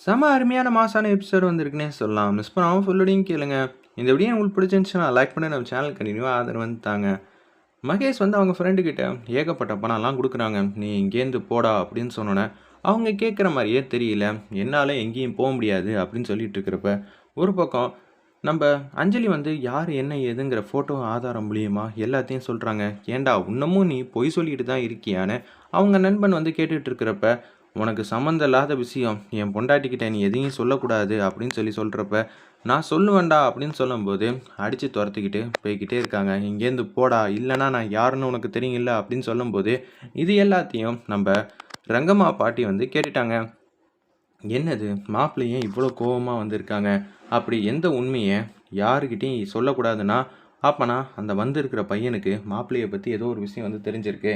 செம அருமையான மாசான எபிசோடு வந்திருக்குன்னே சொல்லலாம். மிஸ் பண்ணாமல் ஃபுல்லோடையும் கேளுங்க. இந்த வீடியோ உங்களுக்கு பிடிச்சிருந்துச்சுன்னா லைக் பண்ணி நம்ம சேனல் கண்டினியூவாக ஆதரவு வந்துட்டாங்க. தாங்க மகேஷ் வந்து அவங்க ஃப்ரெண்டுக்கிட்ட ஏகப்பட்ட பணம்லாம் கொடுக்குறாங்க. நீ இங்கேருந்து போடா அப்படின்னு சொன்னோன்னே அவங்க கேட்குற மாதிரியே தெரியல. என்னால் எங்கேயும் போக முடியாது அப்படின்னு சொல்லிட்டு இருக்கிறப்ப ஒரு பக்கம் நம்ம அஞ்சலி வந்து யார் என்ன ஏதுங்கிற ஃபோட்டோ ஆதாரம் மூலியமா எல்லாத்தையும் சொல்கிறாங்க ஏண்டா இன்னமும் நீ பொய் சொல்லிட்டு தான் இருக்கியான்னு அவங்க நண்பன் வந்து கேட்டுட்டு இருக்கிறப்ப உனக்கு சம்மந்தம் இல்லாத விஷயம் என் பொண்டாட்டிக்கிட்ட நீ எதையும் சொல்லக்கூடாது அப்படின்னு சொல்லி சொல்கிறப்ப நான் சொல்லுவேண்டா அப்படின்னு சொல்லும்போது அடித்து துரத்துக்கிட்டு போய்கிட்டே இருக்காங்க. இங்கேருந்து போடா இல்லைன்னா நான் யாருன்னு உனக்கு தெரியுங்கள அப்படின்னு சொல்லும்போது இது எல்லாத்தையும் நம்ம ரங்கம்மா பாட்டி வந்து கேட்டுட்டாங்க. என்னது மாப்பிள்ளையும் இவ்வளோ கோவமாக வந்திருக்காங்க? அப்படி எந்த உண்மையை யாருக்கிட்டையும் சொல்லக்கூடாதுன்னா அப்போனா அந்த வந்திருக்கிற பையனுக்கு மாப்பிள்ளையை பற்றி ஏதோ ஒரு விஷயம் வந்து தெரிஞ்சிருக்கு.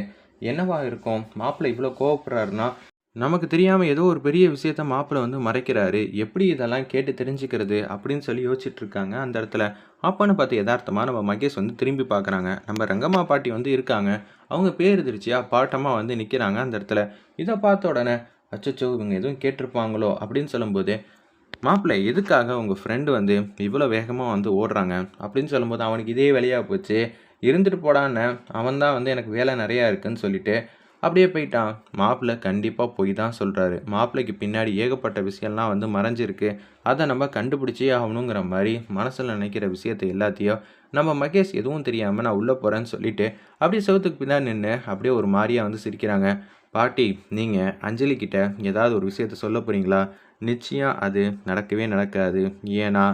என்னவா இருக்கும்? மாப்பிள்ளை இவ்வளோ கோவப்படுறாருன்னா நமக்கு தெரியாமல் ஏதோ ஒரு பெரிய விஷயத்த மாப்பிள்ளை வந்து மறைக்கிறாரு. எப்படி இதெல்லாம் கேட்டு தெரிஞ்சுக்கிறது அப்படின்னு சொல்லி யோசிச்சுட்டு இருக்காங்க. அந்த இடத்துல அப்பான்னு பார்த்து யதார்த்தமாக நம்ம மகேஷ் வந்து திரும்பி பார்க்குறாங்க. நம்ம ரங்கம்மா பாட்டி வந்து இருக்காங்க. அவங்க பேர் எதிர்ச்சியா பாட்டமாக வந்து நிற்கிறாங்க அந்த இடத்துல. இதை பார்த்த உடனே அச்சோ இவங்க எதுவும் கேட்டிருப்பாங்களோ அப்படின்னு சொல்லும்போது மாப்பிள்ளை எதுக்காக உங்கள் ஃப்ரெண்டு வந்து இவ்வளோ வேகமாக வந்து ஓடுறாங்க? அப்படின்னு சொல்லும்போது அவனுக்கு இதே வேலையாக போச்சு. இருந்துட்டு போடான்னு அவன் தான் வந்து எனக்கு வேலை நிறையா இருக்குன்னு சொல்லிட்டு அப்படியே போயிட்டான். மாப்பிள்ளை கண்டிப்பாக போய் தான் சொல்கிறாரு மாப்பிள்ளைக்கு பின்னாடி ஏகப்பட்ட விஷயம்லாம் வந்து மறைஞ்சிருக்கு. அதை நம்ம கண்டுபிடிச்சே ஆகணுங்கிற மாதிரி மனசில் நினைக்கிற விஷயத்தை எல்லாத்தையும் நம்ம மகேஷ் எதுவும் தெரியாமல் நான் உள்ளே போகிறேன்னு சொல்லிட்டு அப்படியே செவத்துக்கு பின்னாடி நின்று அப்படியே ஒரு மாதிரியாக வந்து சிரிக்கிறாங்க. பாட்டி நீங்கள் அஞ்சலி கிட்ட ஏதாவது ஒரு விஷயத்த சொல்ல போகிறீங்களா நிச்சயம் அது நடக்கவே நடக்காது. ஏன்னா?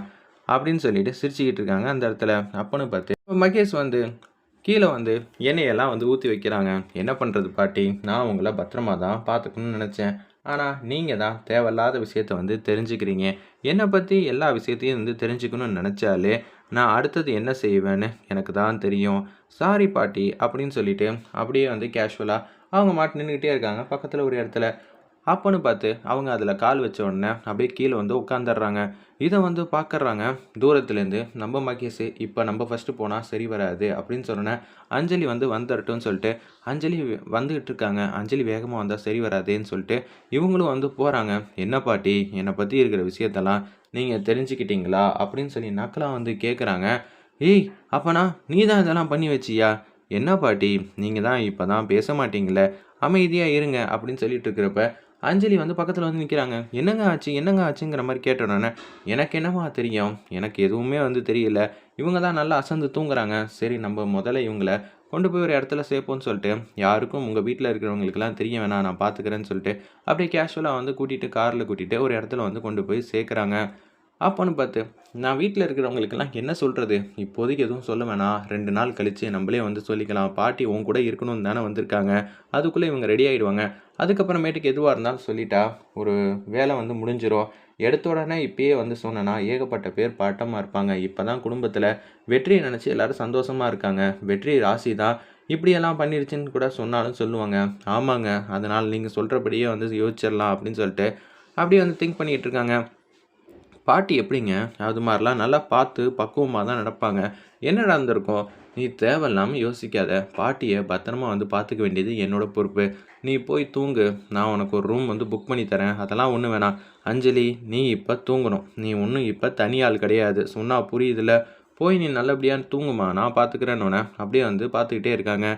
அப்படின்னு சொல்லிட்டு சிரிச்சுக்கிட்டு இருக்காங்க அந்த இடத்துல. அப்பன்னு பார்த்து மகேஷ் வந்து கீழே வந்து எண்ணெயெல்லாம் வந்து ஊற்றி வைக்கிறாங்க. என்ன பண்ணுறது பாட்டி? நான் உங்களை பத்திரமா தான் பார்த்துக்கணும்னு நினச்சேன். ஆனால் நீங்கள் தான் தேவையில்லாத விஷயத்த வந்து தெரிஞ்சுக்கிறீங்க. என்னை பற்றி எல்லா விஷயத்தையும் வந்து தெரிஞ்சுக்கணும்னு நினச்சாலே நான் அடுத்தது என்ன செய்வேன்னு எனக்கு தான் தெரியும். சாரி பாட்டி அப்படின்னு சொல்லிட்டு அப்படியே வந்து கேஷுவலாக அவங்க மாட்டு நின்றுக்கிட்டே இருக்காங்க. பக்கத்தில் ஒரு இடத்துல அப்போன்னு பார்த்து அவங்க அதில் கால் வச்ச உடனே அப்படியே கீழே வந்து உட்காந்துடுறாங்க இதை வந்து பார்க்குறாங்க. தூரத்துலேருந்து நம்ம மகேஷ் இப்போ நம்ம ஃபஸ்ட்டு போனால் சரி வராது அப்படின்னு சொன்னோன்னே அஞ்சலி வந்து வந்துடட்டும்னு சொல்லிட்டு அஞ்சலி வந்துகிட்டு இருக்காங்க. அஞ்சலி வேகமாக வந்தால் சரி வராதேன்னு சொல்லிட்டு இவங்களும் வந்து போகிறாங்க என்ன பாட்டி என்னை பற்றி இருக்கிற விஷயத்தெல்லாம் நீங்கள் தெரிஞ்சுக்கிட்டீங்களா? அப்படின்னு சொல்லி நக்கலாக வந்து கேட்குறாங்க ஏய் அப்பனா நீ தான் இதெல்லாம் பண்ணி வச்சியா? என்ன பாட்டி நீங்கள் தான் இப்போ தான் பேச மாட்டீங்களே. அமைதியாக இருங்க அப்படின்னு சொல்லிட்டு இருக்கிறப்ப அஞ்சலி வந்து பக்கத்தில் வந்து நிற்கிறாங்க என்னங்க ஆச்சு? என்னங்க ஆச்சுங்கிற மாதிரி கேட்டோன்னே எனக்கு என்னவா தெரியும்? எனக்கு எதுவுமே வந்து தெரியல. இவங்க தான் நல்லா அசந்து தூங்குறாங்க. சரி நம்ம முதல்ல இவங்களை கொண்டு போய் ஒரு இடத்துல சேர்ப்போம்னு சொல்லிட்டு யாருக்கும் உங்கள் வீட்டில் இருக்கிறவங்களுக்குலாம் தெரிய வேணாம் நான் பார்த்துக்கிறேன்னு சொல்லிட்டு அப்படியே கேஷுவலாக வந்து கூட்டிகிட்டு காரில் கூட்டிகிட்டு ஒரு இடத்துல வந்து கொண்டு போய் சேர்க்குறாங்க. அப்போன்னு பார்த்து நான் வீட்டில் இருக்கிறவங்களுக்கெல்லாம் என்ன சொல்கிறது இப்போதைக்கு எதுவும் சொல்ல வேணாம். ரெண்டு நாள் கழித்து நம்மளே வந்து சொல்லிக்கலாம். பாட்டி உன் கூட இருக்கணும்னு தானே வந்திருக்காங்க. அதுக்குள்ளே இவங்க ரெடி ஆகிடுவாங்க அதுக்கப்புறமேட்டுக்கு எதுவாக இருந்தாலும் சொல்லிட்டா ஒரு வேலை வந்து முடிஞ்சிடும் எடுத்த உடனே இப்பயே வந்து சொன்னேன்னா ஏகப்பட்ட பேர் பாட்டமாக இருப்பாங்க. இப்போ தான் குடும்பத்தில் வெற்றியை நினச்சி எல்லோரும் சந்தோஷமாக இருக்காங்க. வெற்றி ராசி தான். இப்படியெல்லாம் பண்ணிருச்சுன்னு கூட சொன்னாலும் சொல்லுவாங்க. ஆமாங்க அதனால் நீங்கள் சொல்கிறபடியே வந்து யோசிச்சிடலாம் அப்படின்னு சொல்லிட்டு அப்படியே வந்து திங்க் பண்ணிகிட்டு இருக்காங்க. பாட்டி எப்படிங்க? அது மாதிரிலாம் நல்லா பார்த்து பக்குவமாக தான் நடப்பாங்க. என்ன நடந்திருக்கும் நீ தேவையில்லாமல் யோசிக்காத. பாட்டியை பத்திரமா வந்து பார்த்துக்க வேண்டியது என்னோட பொறுப்பு. நீ போய் தூங்கு. நான் உனக்கு ஒரு ரூம் வந்து புக் பண்ணி தரேன். அதெல்லாம் ஒன்றும் வேணாம். அஞ்சலி நீ இப்போ தூங்கணும். நீ ஒன்றும் இப்போ தனி ஆள் கிடையாது. சொன்னால் புரியுதுல போய் நீ நல்லபடியாக தூங்குமா. நான் பார்த்துக்கிறேன்னு அப்படியே வந்து பார்த்துக்கிட்டே இருக்காங்க.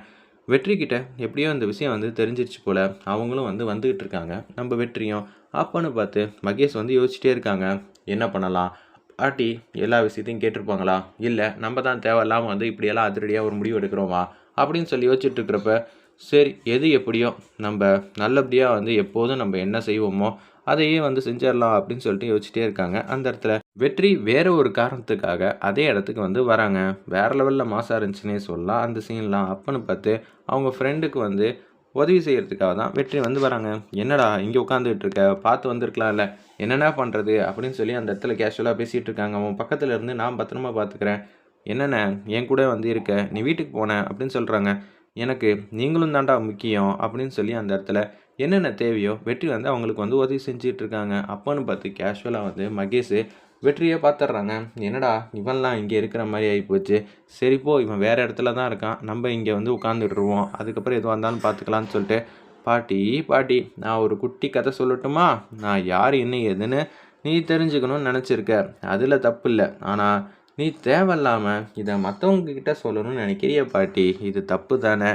வெற்றிக்கிட்ட எப்படியோ இந்த விஷயம் வந்து தெரிஞ்சிருச்சு போல். அவங்களும் வந்து வந்துக்கிட்டு இருக்காங்க. நம்ம வெற்றியும் அப்பன்னு பார்த்து மகேஷ் வந்து யோசிச்சுட்டே இருக்காங்க. என்ன பண்ணலாம்? பாட்டி எல்லா விஷயத்தையும் கேட்டிருப்பாங்களா? இல்லை நம்ம தான் தேவையில்லாமல் வந்து இப்படியெல்லாம் அதிரடியாக ஒரு முடிவு எடுக்கிறோமா? அப்படின்னு சொல்லி யோசிச்சுட்டு இருக்கிறப்ப சரி எது எப்படியோ நம்ம நல்லபடியாக வந்து எப்போதும் நம்ம என்ன செய்வோமோ அதையே வந்து செஞ்சிடலாம் அப்படின்னு சொல்லிட்டு யோசிச்சுட்டே இருக்காங்க. அந்த இடத்துல வெற்றி வேறு ஒரு காரணத்துக்காக அதே இடத்துக்கு வந்து வராங்க. வேறு லெவலில் மாசாக இருந்துச்சுன்னே சொல்லலாம். அந்த சீன்லாம் அப்பன்னு பார்த்து அவங்க ஃப்ரெண்டுக்கு வந்து உதவி செய்கிறதுக்காக தான் வெற்றி வந்து வராங்க. என்னடா இங்கே உட்காந்துட்டு இருக்க பார்த்து வந்திருக்கலாம்ல. என்னென்ன பண்ணுறது அப்படின்னு சொல்லி அந்த இடத்துல கேஷுவலாக பேசிகிட்டு இருக்காங்க. அவன் பக்கத்தில் இருந்து நான் பத்திரமா பார்த்துக்கிறேன். என்னென்ன என் கூட வந்து இருக்க? நீ வீட்டுக்கு போன? அப்படின்னு சொல்கிறாங்க எனக்கு நீங்களும் தாண்டா முக்கியம். அப்படின்னு சொல்லி அந்த இடத்துல என்னென்ன தேவையோ வெற்றி வந்து அவங்களுக்கு வந்து உதவி செஞ்சிட்ருக்காங்க அப்போன்னு பார்த்து கேஷுவலாக வந்து மகேஷ் வெற்றியை பார்த்துட்றாங்க. என்னடா இவன்லாம் இங்கே இருக்கிற மாதிரி ஆகிப்போச்சு சரி போ இவன் வேறு இடத்துல தான் இருக்கான். நம்ம இங்கே வந்து உட்காந்துட்ருவோம் அதுக்கப்புறம் எதுவாக இருந்தாலும் பார்த்துக்கலான்னு சொல்லிட்டு பாட்டி பாட்டி நான் ஒரு குட்டி கதை சொல்லட்டுமா? நான் யார் என்ன ஏதுன்னு நீ தெரிஞ்சுக்கணும்னு நினச்சிருக்க. அதில் தப்பு இல்லை. ஆனால் நீ தேவையில்லாமல் இதை மற்றவங்க கிட்ட சொல்லணும்னு நினைக்கிறிய பாட்டி. இது தப்பு தானே.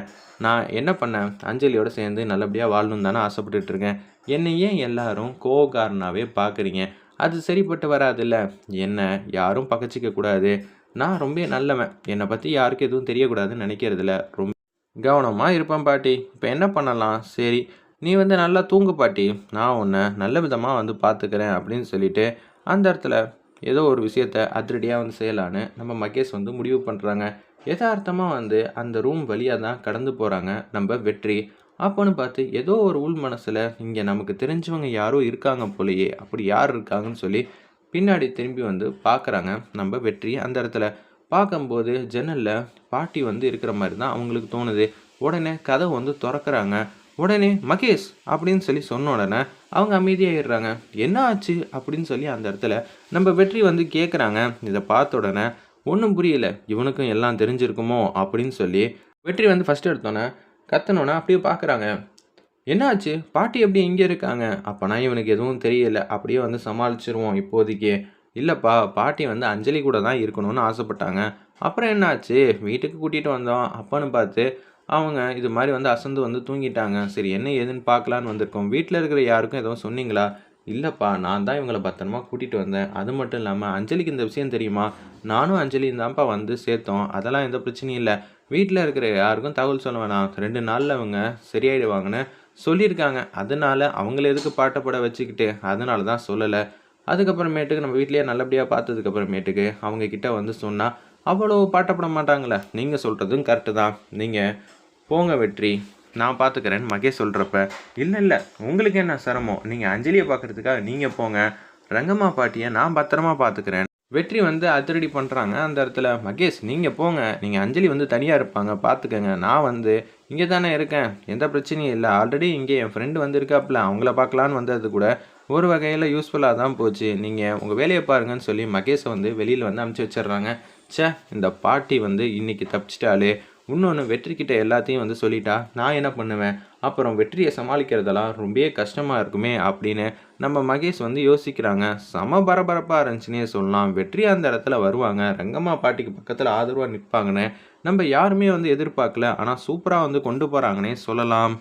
நான் என்ன பண்ணேன்? அஞ்சலியோடு சேர்ந்து நல்லபடியாக வாழணும் தானே ஆசைப்பட்டுட்டு இருக்கேன். என்னை ஏன் எல்லாரும் கோவக்காரனாகவே பார்க்குறீங்க. அது சரிப்பட்டு வராதுல்ல. என்ன? யாரும் பகச்சிக்க கூடாது. நான் ரொம்ப நல்லவன். என்னை பற்றி யாருக்கும் எதுவும் தெரியக்கூடாதுன்னு நினைக்கிறதில்ல. ரொம்ப கவனமாக இருப்பேன் பாட்டி. இப்போ என்ன பண்ணலாம்? சரி நீ வந்து நல்லா தூங்கு பாட்டி. நான் உன்னை நல்ல விதமாக வந்து பார்த்துக்கிறேன் அப்படின்னு சொல்லிட்டு அந்த இடத்துல ஏதோ ஒரு விஷயத்த அதிரடியாக வந்து செய்யலான்னு நம்ம மகேஷ் வந்து முடிவு பண்ணுறாங்க யதார்த்தமாக வந்து அந்த ரூம் வழியாக தான் கடந்து போகிறாங்க நம்ம வெற்றி. அப்போன்னு பார்த்து ஏதோ ஒரு உள் மனசில் இங்கே நமக்கு தெரிஞ்சவங்க யாரோ இருக்காங்க போலயே அப்படி யார் இருக்காங்கன்னு சொல்லி பின்னாடி திரும்பி வந்து பார்க்குறாங்க. நம்ம வெற்றி அந்த இடத்துல. பார்க்கும்போது ஜன்னலில் பாட்டி வந்து இருக்கிற மாதிரி தான் அவங்களுக்கு தோணுது. உடனே கதவை வந்து திறக்கறாங்க. உடனே மகேஷ் அப்படின்னு சொல்லி சொன்ன உடனே அவங்க அமைதியாகிடுறாங்க என்ன ஆச்சு? அப்படின்னு சொல்லி அந்த இடத்துல நம்ம வெற்றி வந்து கேட்குறாங்க இதை பார்த்த உடனே ஒன்றும் புரியல. இவனுக்கும் எல்லாம் தெரிஞ்சிருக்குமோ? அப்படின்னு சொல்லி வெற்றி வந்து ஃபஸ்ட்டு எடுத்தோன்னே கத்தனோன்னா அப்படியே பார்க்குறாங்க. என்னாச்சு? பாட்டி எப்படி இங்கே இருக்காங்க? அப்போனா இவனுக்கு எதுவும் தெரியல. அப்படியே வந்து சமாளிச்சிருவோம் இப்போதைக்கு. இல்லைப்பா பாட்டி வந்து அஞ்சலி கூட தான் இருக்கணும்னு ஆசைப்பட்டாங்க. அப்புறம் என்னாச்சு? வீட்டுக்கு கூட்டிகிட்டு வந்தோம். அப்பான்னு பார்த்து அவங்க இது மாதிரி வந்து அசந்து வந்து தூங்கிட்டாங்க. சரி என்ன ஏதுன்னு பார்க்கலான்னு வந்திருக்கோம். வீட்டில் இருக்கிற யாருக்கும் எதுவும் சொன்னீங்களா? இல்லைப்பா நான் தான் இவங்களை பத்திரமா கூட்டிகிட்டு வந்தேன். அது மட்டும் இல்லாமல் அஞ்சலிக்கு இந்த விஷயம் தெரியுமா? நானும் அஞ்சலியும் தான்ப்பா வந்து சேர்த்தோம். அதெல்லாம் எந்த பிரச்சனையும் இல்லை. வீட்டில் இருக்கிற யாருக்கும் தகவல் சொல்ல வேணாம். ரெண்டு நாளில் அவங்க சரியாயிடுவாங்கன்னு சொல்லியிருக்காங்க. அதனால அவங்கள எதுக்கு பாட்டப்பட வச்சுக்கிட்டு? அதனால தான் சொல்லலை. அதுக்கப்புறமேட்டுக்கு நம்ம வீட்லேயே நல்லபடியாக பார்த்ததுக்கப்புறமேட்டுக்கு அவங்க கிட்ட வந்து சொன்னால் அவ்வளோ பாட்டப்பட மாட்டாங்களே. நீங்கள் சொல்கிறதும் கரெக்டு தான். நீங்கள் போங்க வெற்றி. நான் பார்த்துக்கிறேன்னு மகேஷ் சொல்கிறப்ப இல்லை இல்லை உங்களுக்கு என்ன சிரமம்? நீங்கள் அஞ்சலியை பார்க்குறதுக்காக நீங்கள் போங்க. ரங்கம்மா பாட்டியை நான் பத்திரமா பார்த்துக்கிறேன் வெற்றி வந்து அதிரடி பண்ணுறாங்க அந்த இடத்துல மகேஷ் நீங்கள் போங்க. நீங்கள் அஞ்சலி வந்து தனியாக இருப்பாங்க. பார்த்துக்கங்க நான் வந்து இங்கே தானே இருக்கேன். எந்த பிரச்சனையும் இல்லை. ஆல்ரெடி இங்கே என் ஃப்ரெண்டு வந்திருக்காப்புல. அவங்கள பார்க்கலான்னு வந்தது கூட ஒரு வகையில் யூஸ்ஃபுல்லாக தான் போச்சு. நீங்கள் உங்கள் வேலையை பாருங்கன்னு சொல்லி மகேஷை வந்து வெளியில் வந்து அமுச்சு வச்சிடுறாங்க. ச்சே இந்த பாட்டி வந்து இன்றைக்கி தப்பிச்சிட்டாலே இன்னொன்று வெற்றிக்கிட்ட எல்லாத்தையும் வந்து சொல்லிட்டா நான் என்ன பண்ணுவேன்? அப்புறம் வெற்றியை சமாளிக்கிறதெல்லாம் ரொம்பவே கஷ்டமாக இருக்குமே அப்படின்னு நம்ம மகேஷ் வந்து யோசிக்கிறாங்க. செம பரபரப்பாக இருந்துச்சுன்னே சொல்லலாம். வெற்றி அந்த இடத்துல வருவாங்க. ரங்கம்மா பாட்டிக்கு பக்கத்தில் ஆதரவாக நிற்பாங்கன்னு நம்ம யாருமே வந்து எதிர்பார்க்கல. ஆனால் சூப்பராக வந்து கொண்டு போகிறாங்கன்னே சொல்லலாம்.